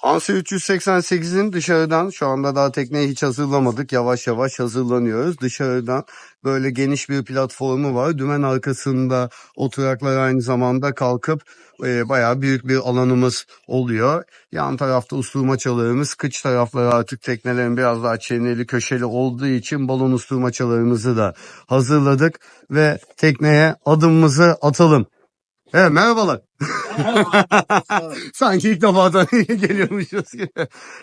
Hansı 388'in dışarıdan şu anda daha tekneyi hiç hazırlamadık. Yavaş yavaş hazırlanıyoruz. Dışarıdan böyle geniş bir platformu var. Dümen arkasında oturaklar aynı zamanda kalkıp e, bayağı büyük bir alanımız oluyor. Yan tarafta usturmaçalarımız, kıç tarafları artık teknelerin biraz daha çeneli köşeli olduğu için balon usturmaçalarımızı da hazırladık ve tekneye adımımızı atalım. Evet merhabalar. Sanki ilk defa da geliyormuşuz gibi.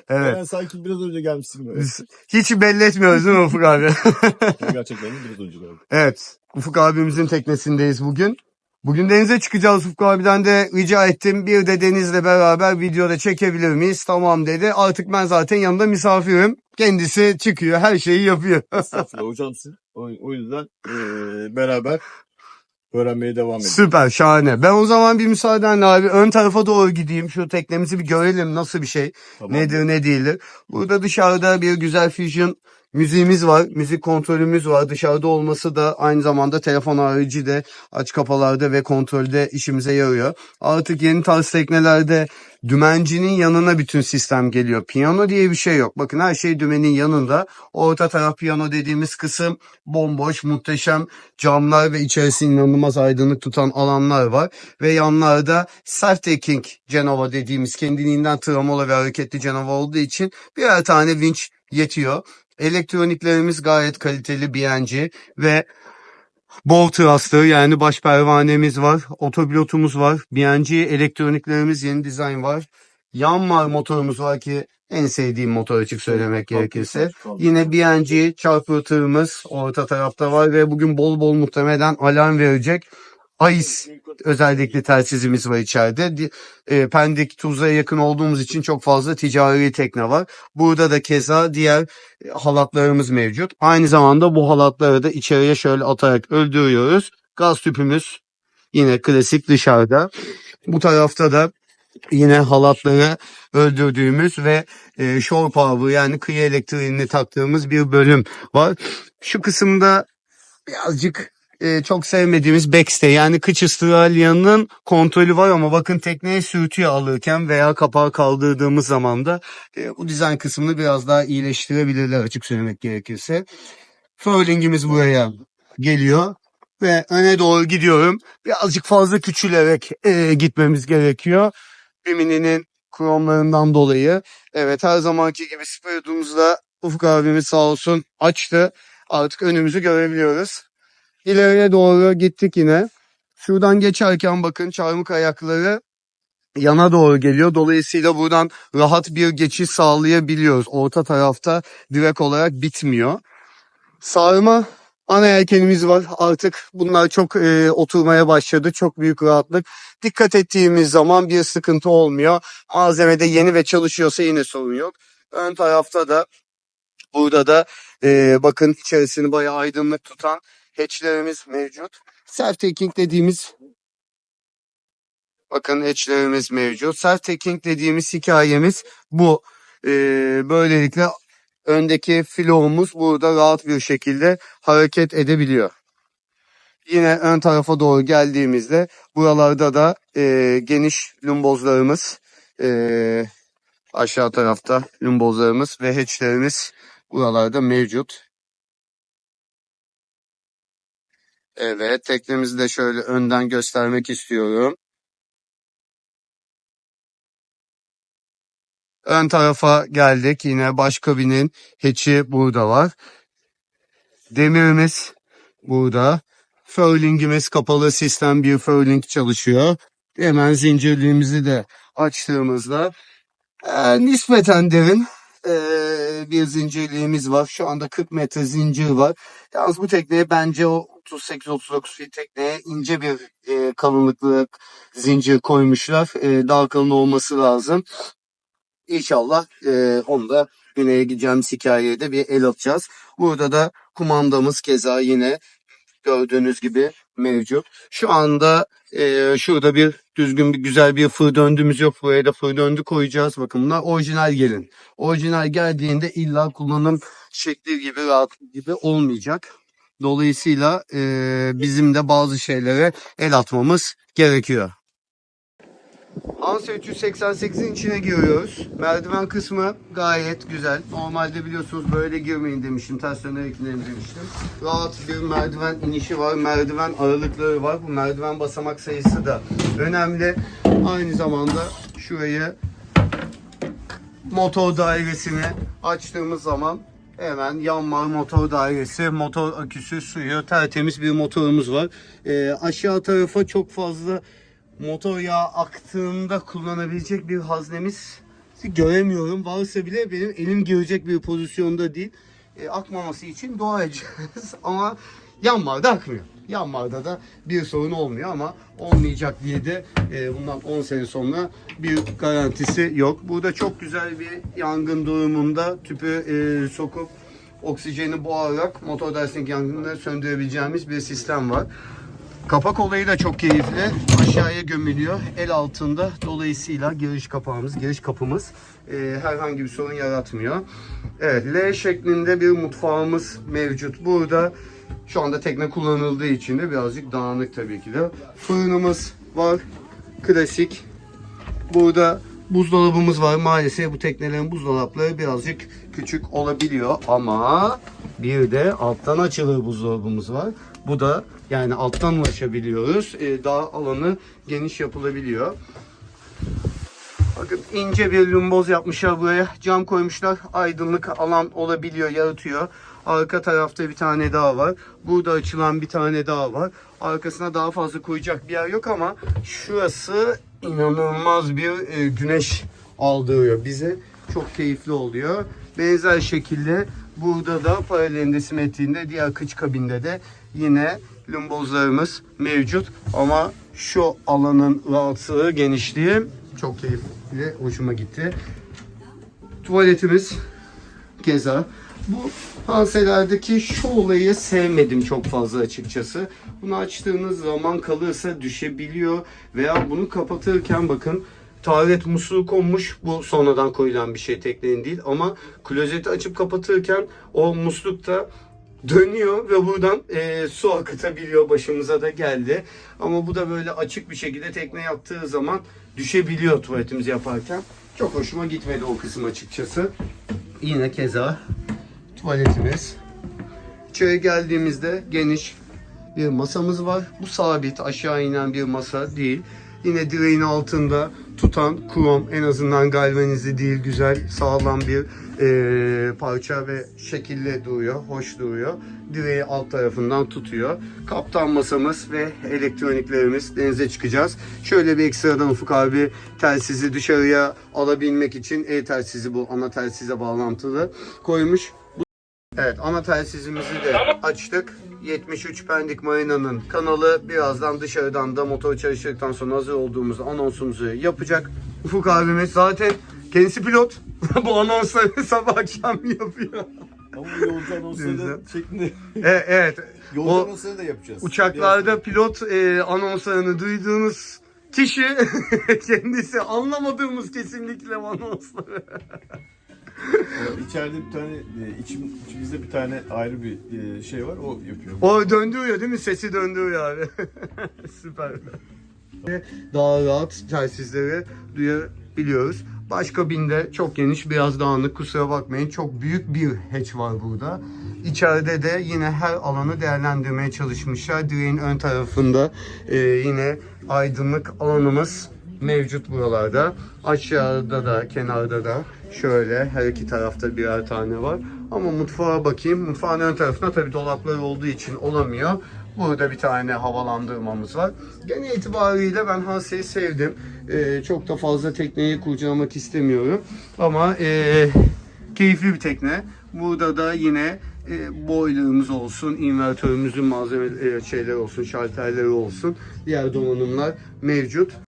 Evet. Ben sanki biraz önce gelmişsin böyle. Biz hiç belli etmiyoruz değil mi Ufuk abi? Gerçekten biraz önce geldim. evet. Ufuk abimizin teknesindeyiz bugün. Bugün denize çıkacağız Ufuk abiden de rica ettim. Bir de Deniz'le beraber videoda çekebilir miyiz? Tamam dedi. Artık ben zaten yanında misafirim. Kendisi çıkıyor. Her şeyi yapıyor. Estağfurullah hocamsın. O, o yüzden eee, beraber öğrenmeye devam edelim. Süper şahane. Ben o zaman bir müsaadenle abi ön tarafa doğru gideyim. Şu teknemizi bir görelim nasıl bir şey. Tamam. Nedir ne değildir. Burada dışarıda bir güzel Fusion müziğimiz var. Müzik kontrolümüz var. Dışarıda olması da aynı zamanda telefon harici de aç kapalarda ve kontrolde işimize yarıyor. Artık yeni tarz teknelerde dümencinin yanına bütün sistem geliyor. Piyano diye bir şey yok. Bakın her şey dümenin yanında. Orta taraf piyano dediğimiz kısım bomboş, muhteşem camlar ve içerisi inanılmaz aydınlık tutan alanlar var. Ve yanlarda self-taking Genova dediğimiz kendiliğinden tremolo ve hareketli Genova olduğu için birer tane winch yetiyor. Elektroniklerimiz gayet kaliteli BNC ve Bow Thruster yani baş pervanemiz var. Otopilotumuz var. BNC elektroniklerimiz yeni dizayn var. Yanmar motorumuz var ki en sevdiğim motor açık söylemek gerekirse. Yine BNC çarpıtırımız orta tarafta var ve bugün bol bol muhtemelen alarm verecek. AIS özellikle telsizimiz var içeride. E, Pendik, Tuzla'ya yakın olduğumuz için çok fazla ticari tekne var. Burada da keza diğer e, halatlarımız mevcut. Aynı zamanda bu halatları da içeriye şöyle atarak öldürüyoruz. Gaz tüpümüz yine klasik dışarıda. Bu tarafta da yine halatları öldürdüğümüz ve e, shore power yani kıyı elektriğini taktığımız bir bölüm var. Şu kısımda birazcık e, çok sevmediğimiz backstay yani kıç ıstıralyanın kontrolü var ama bakın tekneye sürtüyor alırken veya kapağı kaldırdığımız zaman da e, bu dizayn kısmını biraz daha iyileştirebilirler açık söylemek gerekirse. Furling'imiz buraya geliyor ve öne doğru gidiyorum. Birazcık fazla küçülerek e, gitmemiz gerekiyor. Bimini'nin kromlarından dolayı. Evet her zamanki gibi Spirit'umuzda Ufuk abimiz sağ olsun açtı. Artık önümüzü görebiliyoruz. İleriye doğru gittik yine. Şuradan geçerken bakın çarmık ayakları yana doğru geliyor. Dolayısıyla buradan rahat bir geçiş sağlayabiliyoruz. Orta tarafta direkt olarak bitmiyor. Sarma ana yelkenimiz var. Artık bunlar çok e, oturmaya başladı. Çok büyük rahatlık. Dikkat ettiğimiz zaman bir sıkıntı olmuyor. Malzemede yeni ve çalışıyorsa yine sorun yok. Ön tarafta da burada da e, bakın içerisini bayağı aydınlık tutan hatchlerimiz mevcut. Self-taking dediğimiz bakın hatchlerimiz mevcut. Self-taking dediğimiz hikayemiz bu. E, böylelikle öndeki filomuz burada rahat bir şekilde hareket edebiliyor. Yine ön tarafa doğru geldiğimizde buralarda da e, geniş lumbozlarımız e, aşağı tarafta lumbozlarımız ve hatchlerimiz buralarda mevcut. Evet teknemizi de şöyle önden göstermek istiyorum. Ön tarafa geldik. Yine baş kabinin hatch'i burada var. Demirimiz burada. Furling'imiz kapalı sistem bir furling çalışıyor. Hemen zincirliğimizi de açtığımızda e, nispeten derin e, bir zincirliğimiz var. Şu anda 40 metre zincir var. Yalnız bu tekneye bence o 38-39 feet tekneye ince bir e, kalınlıklı zincir koymuşlar. E, daha kalın olması lazım. İnşallah e, onu da güneye gideceğimiz hikayeye de bir el atacağız. Burada da kumandamız keza yine gördüğünüz gibi mevcut. Şu anda e, şurada bir düzgün bir güzel bir fır döndüğümüz yok. Buraya da fır döndü koyacağız. Bakın bunlar orijinal gelin. Orijinal geldiğinde illa kullanım şekli gibi rahat gibi olmayacak. Dolayısıyla e, bizim de bazı şeylere el atmamız gerekiyor. Hansa 388'in içine giriyoruz. Merdiven kısmı gayet güzel. Normalde biliyorsunuz böyle girmeyin demiştim. Ters dönerek inelim demiştim. Rahat bir merdiven inişi var. Merdiven aralıkları var. Bu merdiven basamak sayısı da önemli. Aynı zamanda şurayı motor dairesini açtığımız zaman hemen yanmar motor dairesi, motor aküsü, suyu, tertemiz bir motorumuz var. Ee, aşağı tarafa çok fazla motor yağı aktığında kullanabilecek bir haznemiz göremiyorum. Varsa bile benim elim girecek bir pozisyonda değil. E, akmaması için dua edeceğiz. ama yanmarda akmıyor. Yanmarda da bir sorun olmuyor ama olmayacak diye de e, bundan 10 sene sonra bir garantisi yok. Burada çok güzel bir yangın durumunda tüpü e, sokup oksijeni boğarak motor dersindeki yangınları söndürebileceğimiz bir sistem var. Kapak olayı da çok keyifli. Aşağıya gömülüyor. El altında. Dolayısıyla giriş kapağımız, giriş kapımız e, herhangi bir sorun yaratmıyor. Evet, L şeklinde bir mutfağımız mevcut. Burada şu anda tekne kullanıldığı için de birazcık dağınık tabii ki de. Fırınımız var. Klasik. Burada buzdolabımız var. Maalesef bu teknelerin buzdolapları birazcık küçük olabiliyor ama bir de alttan açılır buzdolabımız var. Bu da yani alttan ulaşabiliyoruz. Ee, daha alanı geniş yapılabiliyor. Bakın ince bir lumboz yapmışlar buraya. Cam koymuşlar. Aydınlık alan olabiliyor, yaratıyor. Arka tarafta bir tane daha var. Burada açılan bir tane daha var. Arkasına daha fazla koyacak bir yer yok ama şurası inanılmaz bir e, güneş aldırıyor bize. Çok keyifli oluyor. Benzer şekilde burada da paralelinde simetriğinde diğer kıç kabinde de yine lumbozlarımız mevcut. Ama şu alanın rahatlığı, genişliği çok keyifli, hoşuma gitti. Tuvaletimiz keza. Bu Hanselerdeki şu olayı sevmedim çok fazla açıkçası. Bunu açtığınız zaman kalırsa düşebiliyor veya bunu kapatırken bakın taharet musluğu konmuş. Bu sonradan koyulan bir şey teknenin değil ama klozeti açıp kapatırken o musluk da dönüyor ve buradan e, su akıtabiliyor başımıza da geldi. Ama bu da böyle açık bir şekilde tekne yaptığı zaman düşebiliyor tuvaletimizi yaparken. Çok hoşuma gitmedi o kısım açıkçası. Yine keza tuvaletimiz. İçeri geldiğimizde geniş bir masamız var. Bu sabit aşağı inen bir masa değil. Yine direğin altında tutan krom en azından galvanize değil güzel sağlam bir eee, parça ve şekilli duruyor. Hoş duruyor. Direği alt tarafından tutuyor. Kaptan masamız ve elektroniklerimiz denize çıkacağız. Şöyle bir ekstradan Ufuk abi telsizi dışarıya alabilmek için e-telsizi bu ana telsize bağlantılı koymuş. Evet ana telsizimizi de açtık. 73 Pendik Marina'nın kanalı birazdan dışarıdan da motor çalıştıktan sonra hazır olduğumuz anonsumuzu yapacak. Ufuk abimiz zaten kendisi pilot. Bu anonsları sabah akşam yapıyor. Ama bu yolcu anonsları şeklinde E, evet. yolcu O anonsları da yapacağız. uçaklarda pilot e, anonslarını duyduğunuz kişi kendisi anlamadığımız kesinlikle anonsları. İçeride bir tane e, içim, içimizde bir tane ayrı bir e, şey var o yapıyor. O döndürüyor değil mi? Sesi döndürüyor abi. Süper. Daha rahat telsizleri duyabiliyoruz. Başka binde çok geniş, biraz dağınık. Kusura bakmayın. Çok büyük bir hatch var burada. İçeride de yine her alanı değerlendirmeye çalışmışlar. Direğin ön tarafında e, yine aydınlık alanımız mevcut buralarda. Aşağıda da kenarda da şöyle her iki tarafta birer tane var. Ama mutfağa bakayım. Mutfağın ön tarafında tabii dolaplar olduğu için olamıyor. Burada bir tane havalandırmamız var. Genel itibariyle ben Hanse'yi sevdim. Ee, çok da fazla tekneyi kurcalamak istemiyorum. Ama ee, keyifli bir tekne. Burada da yine e, boiler'ımız olsun, invertörümüzün malzeme e, şeyleri olsun, şalterleri olsun. Diğer donanımlar mevcut.